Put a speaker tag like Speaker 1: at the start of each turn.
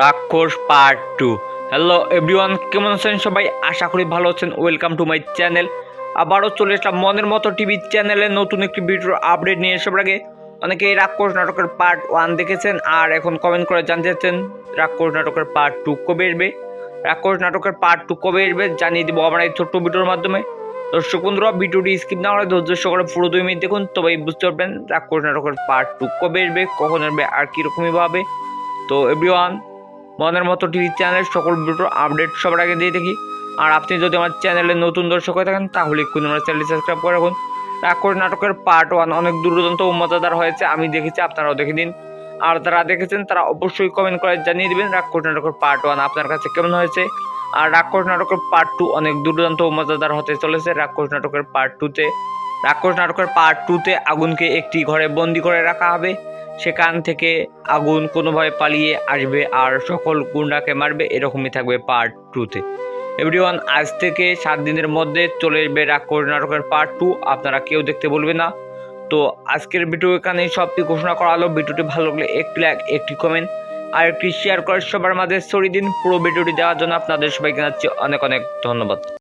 Speaker 1: রাক্ষস part two hello everyone কেমন আছেন সবাই? আশা করি ভালো আছেন। ওয়েলকাম টু মাই চ্যানেল আবারও চলে এসলাম মনের মতো টিভি চ্যানেলে নতুন একটি ভিডিওর আপডেট নিয়ে এসব আগে অনেকে রাক্ষস নাটকের পার্ট ওয়ান দেখেছেন আর এখন কমেন্ট করে জানতে চাচ্ছেন, রাক্ষস নাটকের পার্ট টু কবে আসবে? রাক্ষস নাটকের পার্ট টু কবে আসবে জানিয়ে দেবো আমার এই ছোট্ট ভিডিওর মাধ্যমে। দর্শক বন্ধুরা ভিডিওটি স্কিপ না করে ধৈর্য সহকারে পুরো দুই মিনিট দেখুন, তবেই বুঝতে পারবেন রাক্ষস নাটকের পার্ট টু কবে আসবে, কখন আসবে আর কীরকমই ভাবে। তো এভরিওয়ান মনের মতো টিভি চ্যানেলের সকল ভিডিওর আপডেট সবার আগে দিয়ে দেখি। আর আপনি যদি আমার চ্যানেলে নতুন দর্শক হয়ে থাকেন, তাহলে একটু আমার চ্যানেলটি সাবস্ক্রাইব করে রাখুন। রাক্ষস নাটকের পার্ট ওয়ান অনেক দুর্দান্ত মজাদার হয়েছে, আমি দেখেছি, আপনারাও দেখে দিন আর যারা দেখেছেন, তারা অবশ্যই কমেন্ট করে জানিয়ে দেবেন রাক্ষস নাটকের পার্ট ওয়ান আপনার কাছে কেমন হয়েছে। আর রাক্ষস নাটকের পার্ট টু অনেক দুর্দান্ত মজাদার হতে চলেছে রাক্ষস নাটকের পার্ট টুতে রাক্ষস নাটকের পার্ট টুতে আগুনকে একটি ঘরে বন্দি করে রাখা হবে। সেখান থেকে আগুন কোনোভাবে পালিয়ে আসবে আর সকল গুন্ডাকে মারবে, এরকমই থাকবে পার্ট টুতে এভরিওয়ান আজ থেকে সাত দিনের মধ্যে চলে আসবে রাক্ষস নাটকের পার্ট টু আপনারা কেউ দেখতে বলবে না। তো আজকের ভিডিও এখানে সবটি ঘোষণা করা হলো। ভিডিওটি ভালো লাগলে একটি লাইক একটি কমেন্ট আর একটি শেয়ার করে সবার মাঝে ছড়িয়ে দিন। পুরো ভিডিওটি দেওয়ার জন্য আপনাদের সবাইকে জানাচ্ছি অনেক অনেক ধন্যবাদ।